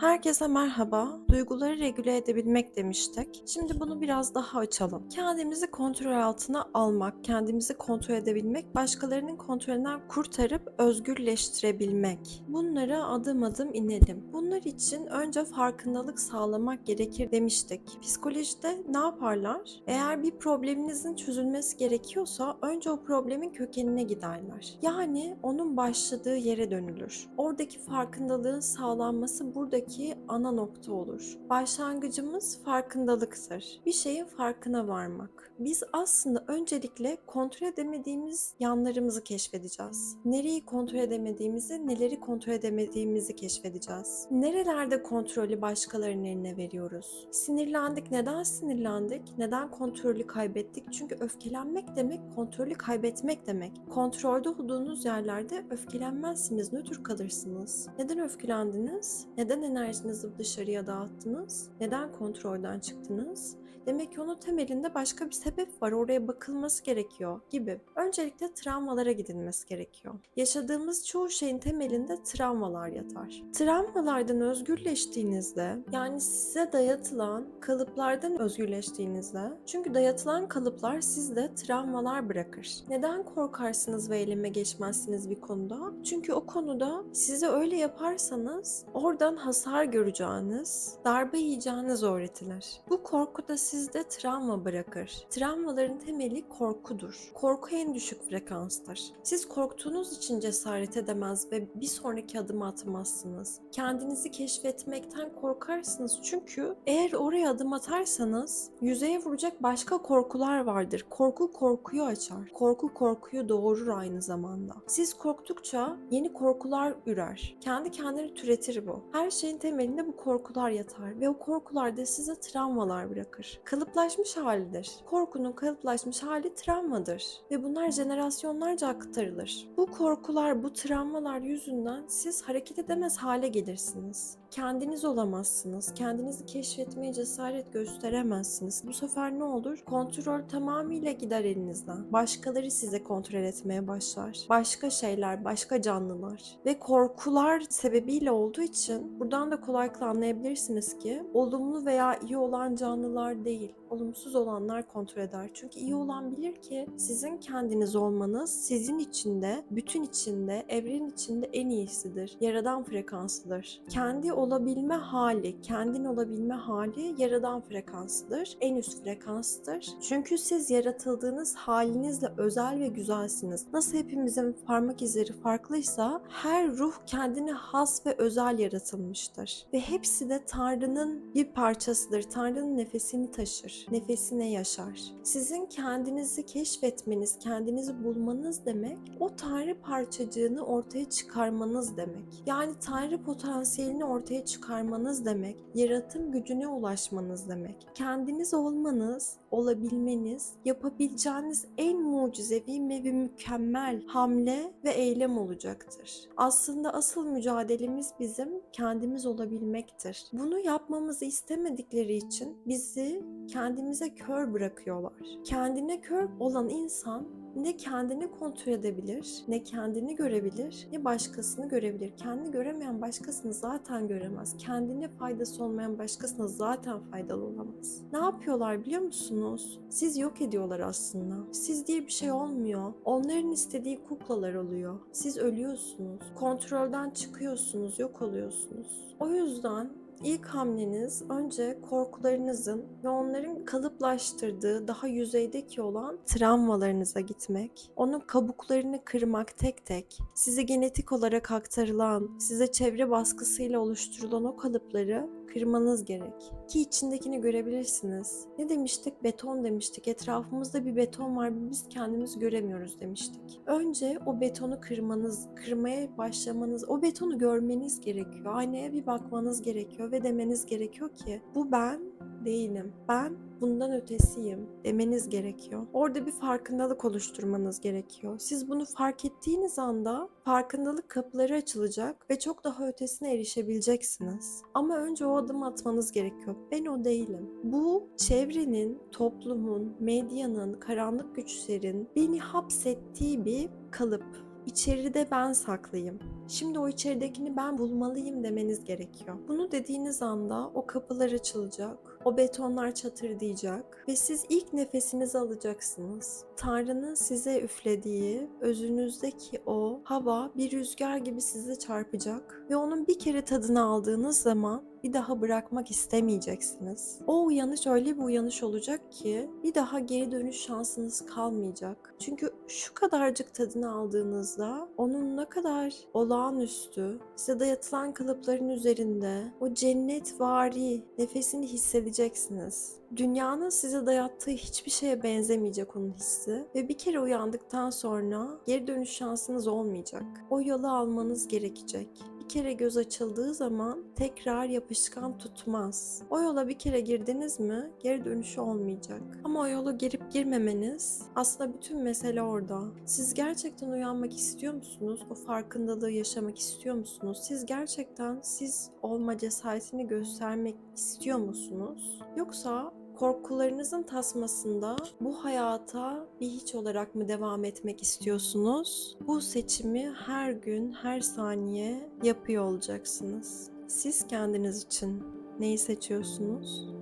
Herkese merhaba. Duyguları regüle edebilmek demiştik. Şimdi bunu biraz daha açalım. Kendimizi kontrol altına almak, kendimizi kontrol edebilmek, başkalarının kontrolünden kurtarıp özgürleştirebilmek. Bunlara adım adım inelim. Bunlar için önce farkındalık sağlamak gerekir demiştik. Psikolojide ne yaparlar? Eğer bir probleminizin çözülmesi gerekiyorsa önce o problemin kökenine giderler. Yani onun başladığı yere dönülür. Oradaki farkındalığın sağlanması buradaki ana nokta olur. Başlangıcımız farkındalıktır. Bir şeyin farkına varmak. Biz aslında öncelikle kontrol edemediğimiz yanlarımızı keşfedeceğiz. Nereyi kontrol edemediğimizi, neleri kontrol edemediğimizi keşfedeceğiz. Nerelerde kontrolü başkalarının eline veriyoruz? Sinirlendik. Neden sinirlendik? Neden kontrolü kaybettik? Çünkü öfkelenmek demek kontrolü kaybetmek demek. Kontrolde olduğunuz yerlerde öfkelenmezsiniz, nötr kalırsınız. Neden öfkelendiniz? Neden enerjinizi dışarıya dağıttınız? Neden kontrolden çıktınız? Demek ki onun temelinde başka bir sebep var. Oraya bakılması gerekiyor gibi. Öncelikle travmalara gidilmesi gerekiyor. Yaşadığımız çoğu şeyin temelinde travmalar yatar. Travmalardan özgürleştiğinizde, yani size dayatılan kalıplardan özgürleştiğinizde, çünkü dayatılan kalıplar sizde travmalar bırakır. Neden korkarsınız ve eyleme geçmezsiniz bir konuda? Çünkü o konuda size öyle yaparsanız oradan hasar göreceğiniz, darbe yiyeceğiniz öğretilir. Bu korku da sizde travma bırakır. Travmaların temeli korkudur. Korku en düşük frekanstır. Siz korktuğunuz için cesaret edemez ve bir sonraki adımı atmazsınız. Kendinizi keşfetmekten korkarsınız çünkü eğer oraya adım atarsanız yüzeye vuracak başka korkular vardır. Korku korkuyu açar. Korku korkuyu doğurur aynı zamanda. Siz korktukça yeni korkular ürer. Kendi kendini türetir bu. Her şeyin temelinde bu korkular yatar ve o korkular da size travmalar bırakır. Kalıplaşmış halidir. Korkunun kalıplaşmış hali travmadır ve bunlar jenerasyonlarca aktarılır. Bu korkular, bu travmalar yüzünden siz hareket edemez hale gelirsiniz. Kendiniz olamazsınız. Kendinizi keşfetmeye cesaret gösteremezsiniz. Bu sefer ne olur? Kontrol tamamıyla gider elinizden. Başkaları size kontrol etmeye başlar. Başka şeyler, başka canlılar. Ve korkular sebebiyle olduğu için buradan da kolaylıkla anlayabilirsiniz ki olumlu veya iyi olan canlılar değil, olumsuz olanlar kontrol eder. Çünkü iyi olan bilir ki sizin kendiniz olmanız sizin içinde, bütün içinde, evren içinde en iyisidir. Yaradan frekansıdır. Kendi olabilme hali, kendin olabilme hali yaradan frekansıdır. En üst frekanstır. Çünkü siz yaratıldığınız halinizle özel ve güzelsiniz. Nasıl hepimizin parmak izleri farklıysa her ruh kendine has ve özel yaratılmıştır. Ve hepsi de Tanrı'nın bir parçasıdır. Tanrı'nın nefesini taşır. Nefesine yaşar. Sizin kendinizi keşfetmeniz, kendinizi bulmanız demek o Tanrı parçacığını ortaya çıkarmanız demek. Yani Tanrı potansiyelini ortaya çıkarmanız demek. Yaratım gücüne ulaşmanız demek. Kendiniz olmanız, olabilmeniz, yapabileceğiniz en mucizevi ve mükemmel hamle ve eylem olacaktır. Aslında asıl mücadelemiz bizim kendimiz olabilmektir. Bunu yapmamızı istemedikleri için bizi kendimize kör bırakıyorlar. Kendine kör olan insan ne kendini kontrol edebilir, ne kendini görebilir, ne başkasını görebilir. Kendini göremeyen başkasını zaten göremez. Kendine faydası olmayan başkasına zaten faydalı olamaz. Ne yapıyorlar biliyor musunuz? Siz yok ediyorlar aslında. Siz diye bir şey olmuyor. Onların istediği kuklalar oluyor. Siz ölüyorsunuz. Kontrolden çıkıyorsunuz, yok oluyorsunuz. O yüzden İlk hamleniz önce korkularınızın ve onların kalıplaştırdığı daha yüzeydeki olan travmalarınıza gitmek. Onun kabuklarını kırmak tek tek. Size genetik olarak aktarılan, size çevre baskısıyla oluşturulan o kalıpları kırmanız gerek. Ki içindekini görebilirsiniz. Ne demiştik? Beton demiştik. Etrafımızda bir beton var. Biz kendimizi göremiyoruz demiştik. Önce o betonu kırmanız, kırmaya başlamanız, o betonu görmeniz gerekiyor. Aynaya bir bakmanız gerekiyor ve demeniz gerekiyor ki bu ben değilim. Ben bundan ötesiyim demeniz gerekiyor. Orada bir farkındalık oluşturmanız gerekiyor. Siz bunu fark ettiğiniz anda farkındalık kapıları açılacak ve çok daha ötesine erişebileceksiniz. Ama önce o adımı atmanız gerekiyor. Ben o değilim. Bu çevrenin, toplumun, medyanın, karanlık güçlerin beni hapsettiği bir kalıp içeride ben saklıyım. Şimdi o içeridekini ben bulmalıyım demeniz gerekiyor. Bunu dediğiniz anda o kapılar açılacak, o betonlar çatırdayacak ve siz ilk nefesinizi alacaksınız. Tanrı'nın size üflediği, özünüzdeki o hava bir rüzgar gibi sizi çarpacak ve onun bir kere tadını aldığınız zaman bir daha bırakmak istemeyeceksiniz. O uyanış öyle bir uyanış olacak ki bir daha geri dönüş şansınız kalmayacak. Çünkü şu kadarcık tadını aldığınızda onun ne kadar olağanüstü, size dayatılan kalıpların üzerinde o cennetvari nefesini hissedeceksiniz. Dünyanın size dayattığı hiçbir şeye benzemeyecek onun hissi ve bir kere uyandıktan sonra geri dönüş şansınız olmayacak. O yolu almanız gerekecek bir kere göz açıldığı zaman tekrar yapışkan tutmaz. O yola bir kere girdiniz mi geri dönüşü olmayacak. Ama o yolu girip girmemeniz aslında bütün mesele orada. Siz gerçekten uyanmak istiyor musunuz? O farkındalığı yaşamak istiyor musunuz? Siz gerçekten siz olma cesaretini göstermek istiyor musunuz? Yoksa korkularınızın tasmasında bu hayata bir hiç olarak mı devam etmek istiyorsunuz? Bu seçimi her gün, her saniye yapıyor olacaksınız. Siz kendiniz için neyi seçiyorsunuz?